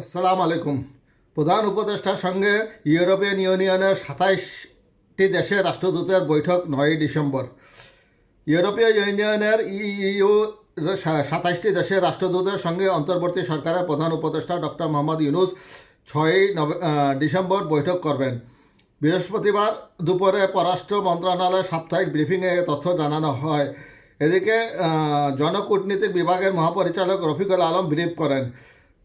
আসসালামু আলাইকুম। প্রধান উপদেষ্টার সঙ্গে ইউরোপিয়ান ইউনিয়নের সাতাইশটি দেশের রাষ্ট্রদূতের বৈঠক নয়ই ডিসেম্বর। ইউরোপীয় ইউনিয়নের ইইউ সাতাইশটি দেশের রাষ্ট্রদূতের সঙ্গে অন্তর্বর্তী সরকারের প্রধান উপদেষ্টা ডক্টর মোহাম্মদ ইউনুস ছয়ই ডিসেম্বর বৈঠক করবেন। বৃহস্পতিবার দুপুরে পররাষ্ট্র মন্ত্রণালয়ের সাপ্তাহিক ব্রিফিংয়ে তথ্য জানানো হয়। এদিকে জনকূটনীতিক বিভাগের মহাপরিচালক রফিকুল আলম ব্রিফ করেন।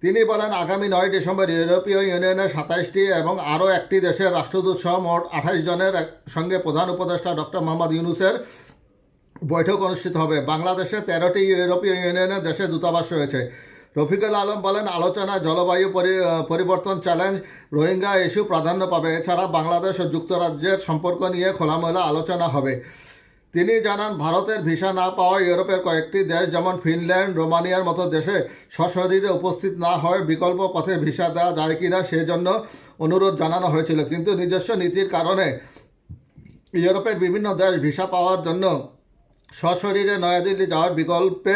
তিনি বলেন, আগামী নয় ডিসেম্বর ইউরোপীয় ইউনিয়নের সাতাইশটি এবং আরও একটি দেশের রাষ্ট্রদূত সহ মোট আঠাশ জনের সঙ্গে প্রধান উপদেষ্টা ডক্টর মোহাম্মদ ইউনুসের বৈঠক অনুষ্ঠিত হবে। বাংলাদেশে তেরোটি ইউরোপীয় ইউনিয়নের দেশে দূতাবাস রয়েছে। রফিকুল আলম বলেন, আলোচনা, জলবায়ু পরি- পরিবর্তন চ্যালেঞ্জ রোহিঙ্গা ইস্যু প্রাধান্য পাবে। এছাড়া বাংলাদেশ ও যুক্তরাজ্যের সম্পর্ক নিয়ে খোলামেলা আলোচনা হবে। তিনি জানান, ভারতের ভিসা না পাওয়া ইউরোপের কয়েকটি দেশ, যেমন ফিনল্যান্ড, রোমানিয়ার মতো দেশে সশরীরে উপস্থিত না হয় বিকল্প পথে ভিসা দেওয়া যায় কি না সেজন্য অনুরোধ জানানো হয়েছিল। কিন্তু নিজস্ব নীতির কারণে ইউরোপের বিভিন্ন দেশ ভিসা পাওয়ার জন্য সশরীরে নয়াদিল্লি যাওয়ার বিকল্পে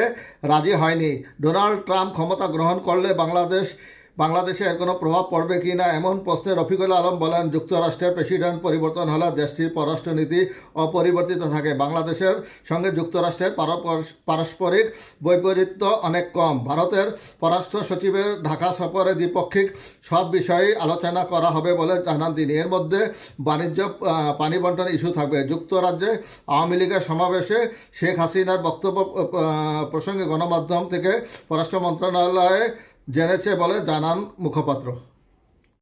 রাজি হয়নি। ডোনাল্ড ট্রাম্প ক্ষমতা গ্রহণ করলে বাংলাদেশ বাংলাদেশে এর কোনো প্রভাব পড়বে কি না এমন প্রশ্নে রফিকুল আলম বলেন, যুক্তরাষ্ট্রের প্রেসিডেন্ট পরিবর্তন হলে দেশটির পররাষ্ট্রনীতি অপরিবর্তিত থাকে। বাংলাদেশের সঙ্গে যুক্তরাষ্ট্রের পারস্পরিক বৈপরীত্য অনেক কম। ভারতের পররাষ্ট্র সচিবের ঢাকা সফরে দ্বিপাক্ষিক সব বিষয়েই আলোচনা করা হবে বলে জানান তিনি। এর মধ্যে বাণিজ্য পানি বন্টন ইস্যু থাকবে। যুক্তরাজ্যে আওয়ামী লীগের সমাবেশে শেখ হাসিনার বক্তব্য প্রসঙ্গে গণমাধ্যম থেকে পররাষ্ট্র মন্ত্রণালয়ে জেনেছে বলে জানান মুখপাত্র।